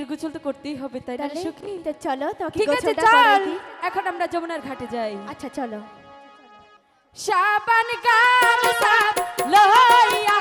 মেয়ের গোসল তো করতেই হবে তাই না তাহলে সখী তা চলো তোকে ঠিক আছে চল! এখন আমরা যমুনার ঘাটে যাই। আচ্ছা চলো। সাবান গাল সাব লহাইয়া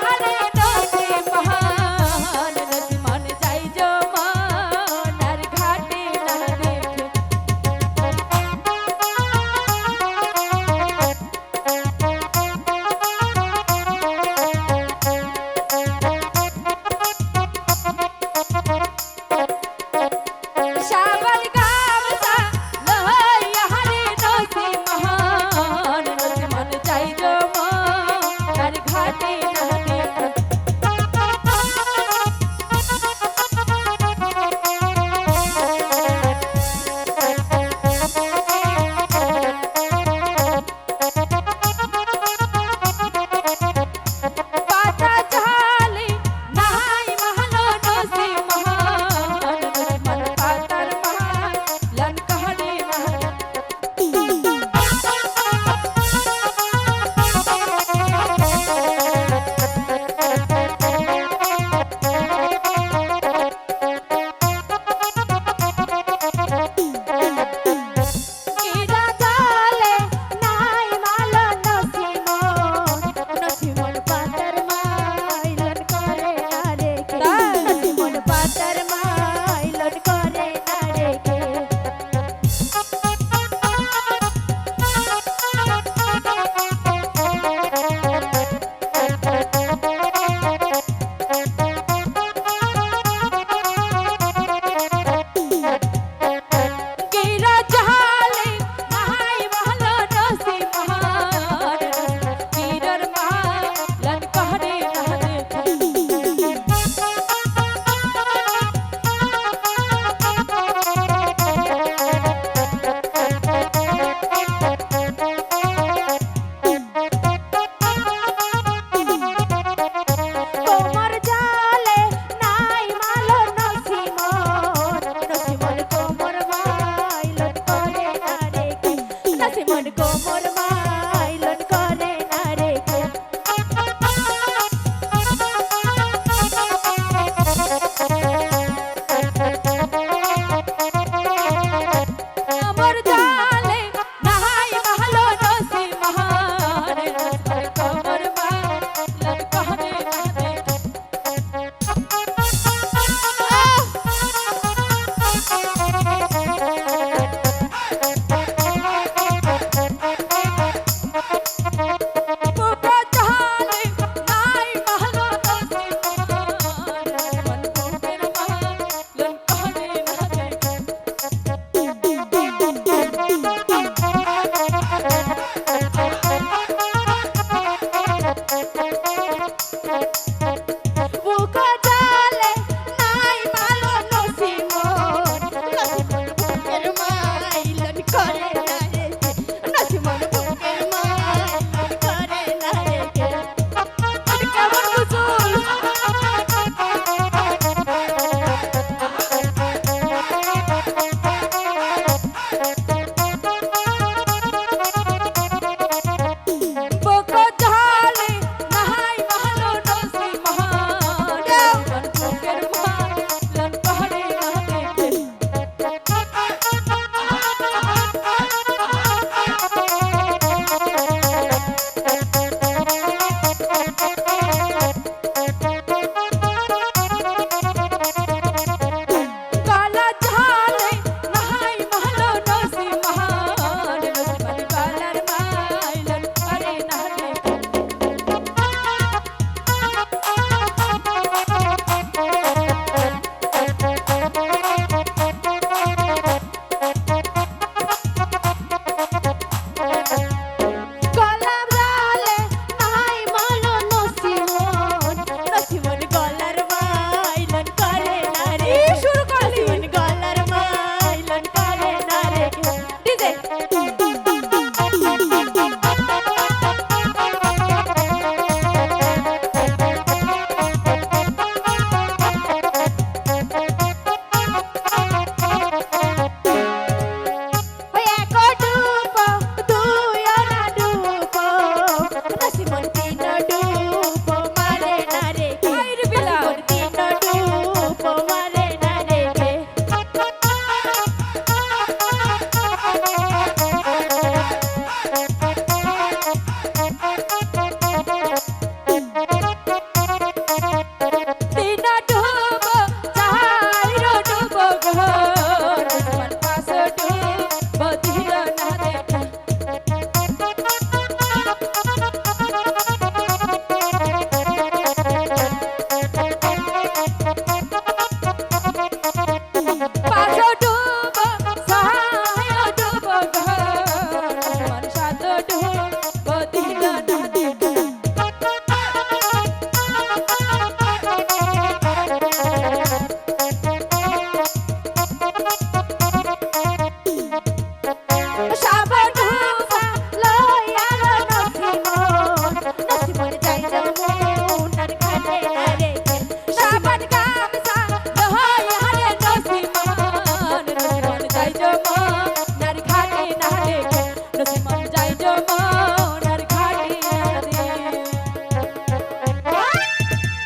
to